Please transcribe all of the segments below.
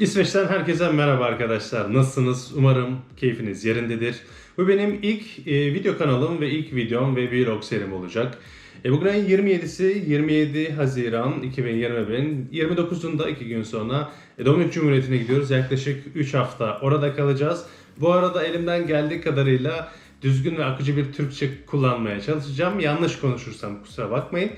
İsveç'ten herkese merhaba arkadaşlar. Nasılsınız? Umarım keyfiniz yerindedir. Bu benim ilk e, video kanalım ve ilk videom ve vlog serim olacak. E, bugün ayın 27'si 27 Haziran 2021'in 29'unda 2 gün sonra e, Dominik Cumhuriyeti'ne gidiyoruz. Yaklaşık 3 hafta orada kalacağız. Bu arada elimden geldiği kadarıyla düzgün ve akıcı bir Türkçe kullanmaya çalışacağım. Yanlış konuşursam kusura bakmayın.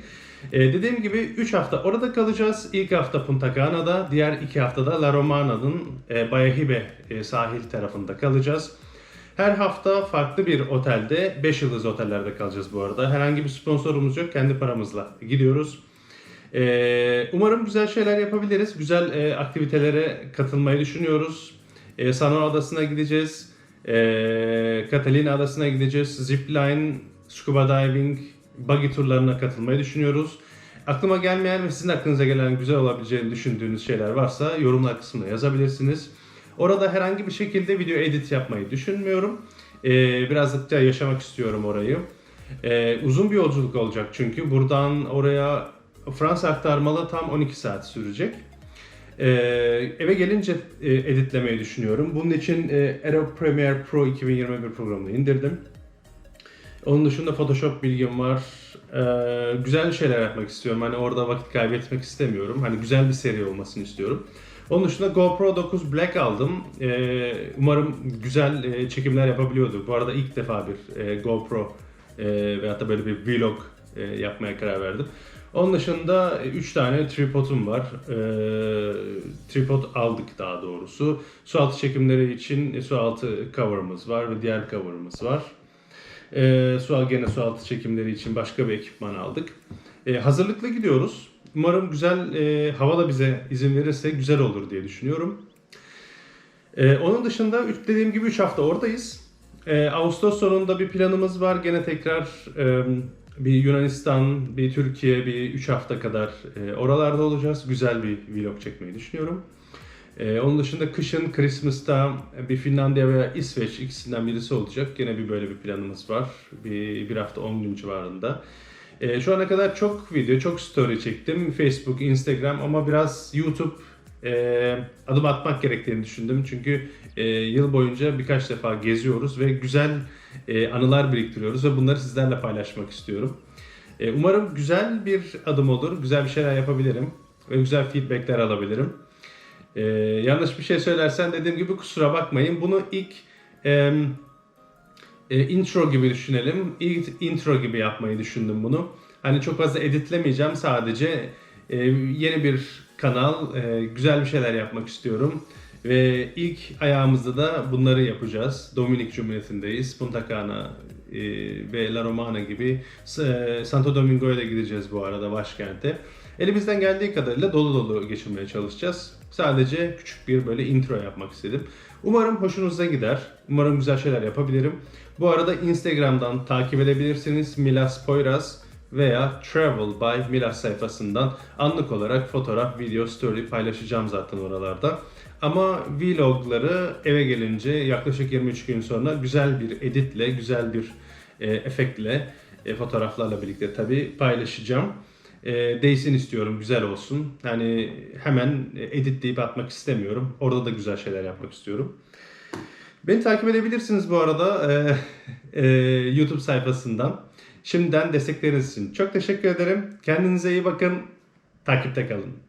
Ee, dediğim gibi 3 hafta orada kalacağız. İlk hafta Punta Cana'da, diğer 2 haftada La Romana'nın e, Bayahibe e, sahil tarafında kalacağız. Her hafta farklı bir otelde, 5 yıldız otellerde kalacağız bu arada. Herhangi bir sponsorumuz yok, kendi paramızla gidiyoruz. Ee, umarım güzel şeyler yapabiliriz. Güzel e, aktivitelere katılmayı düşünüyoruz. E, Sanor Adası'na gideceğiz. E, Catalina Adası'na gideceğiz. Zipline, scuba diving, buggy turlarına katılmayı düşünüyoruz. Aklıma gelmeyen ve sizin aklınıza gelen güzel olabileceğini düşündüğünüz şeyler varsa yorumlar kısmına yazabilirsiniz. Orada herhangi bir şekilde video edit yapmayı düşünmüyorum. Ee, birazcık da yaşamak istiyorum orayı. Ee, uzun bir yolculuk olacak çünkü. Buradan oraya Fransa aktarmalı tam 12 saat sürecek. Ee, eve gelince e, editlemeyi düşünüyorum. Bunun için e, Adobe Premiere Pro 2021 programını indirdim. Onun dışında Photoshop bilgim var. Ee, güzel şeyler yapmak istiyorum. Hani orada vakit kaybetmek istemiyorum. Hani güzel bir seri olmasını istiyorum. Onun dışında GoPro 9 Black aldım. Ee, umarım güzel e, çekimler yapabiliyorduk. Bu arada ilk defa bir e, GoPro e, veyahut da böyle bir vlog e, yapmaya karar verdim. Onun dışında 3 tane tripodum var. Ee, tripod aldık daha doğrusu. Su altı çekimleri için su altı cover'ımız var ve diğer cover'ımız var. Ee, su gene su altı çekimleri için başka bir ekipman aldık. Ee, hazırlıklı gidiyoruz. Umarım güzel e, hava da bize izin verirse güzel olur diye düşünüyorum. Ee, onun dışında dediğim gibi 3 hafta oradayız. Ee, Ağustos sonunda bir planımız var. Gene tekrar e, bir Yunanistan, bir Türkiye, bir 3 hafta kadar e, oralarda olacağız. Güzel bir vlog çekmeyi düşünüyorum. Ee, onun dışında kışın Christmas'ta bir Finlandiya veya İsveç ikisinden birisi olacak. Gene bir böyle bir planımız var. Bir, bir hafta 10 gün civarında. Ee, şu ana kadar çok video, çok story çektim. Facebook, Instagram ama biraz YouTube e, adım atmak gerektiğini düşündüm. Çünkü e, yıl boyunca birkaç defa geziyoruz ve güzel e, anılar biriktiriyoruz ve bunları sizlerle paylaşmak istiyorum. E, umarım güzel bir adım olur, güzel bir şeyler yapabilirim ve güzel feedbackler alabilirim. Ee, yanlış bir şey söylersen dediğim gibi kusura bakmayın. Bunu ilk e, e, intro gibi düşünelim. İlk intro gibi yapmayı düşündüm bunu. Hani çok fazla editlemeyeceğim. Sadece e, yeni bir kanal, e, güzel bir şeyler yapmak istiyorum. Ve ilk ayağımızda da bunları yapacağız. Dominik Cumhuriyeti'ndeyiz. Punta Cana e, ve La Romana gibi. S- Santo Domingo'ya da gideceğiz bu arada başkente. Elimizden geldiği kadarıyla dolu dolu geçirmeye çalışacağız. Sadece küçük bir böyle intro yapmak istedim. Umarım hoşunuza gider. Umarım güzel şeyler yapabilirim. Bu arada Instagram'dan takip edebilirsiniz. Milas Poyraz veya Travel by Milas sayfasından anlık olarak fotoğraf, video, story paylaşacağım zaten oralarda. Ama vlogları eve gelince yaklaşık 23 gün sonra güzel bir editle, güzel bir e, efektle, e, fotoğraflarla birlikte tabii paylaşacağım. E, değsin istiyorum, güzel olsun. Yani hemen editleyip atmak istemiyorum. Orada da güzel şeyler yapmak istiyorum. Beni takip edebilirsiniz bu arada e, e, YouTube sayfasından. Şimdiden destekleriniz için çok teşekkür ederim. Kendinize iyi bakın. Takipte kalın.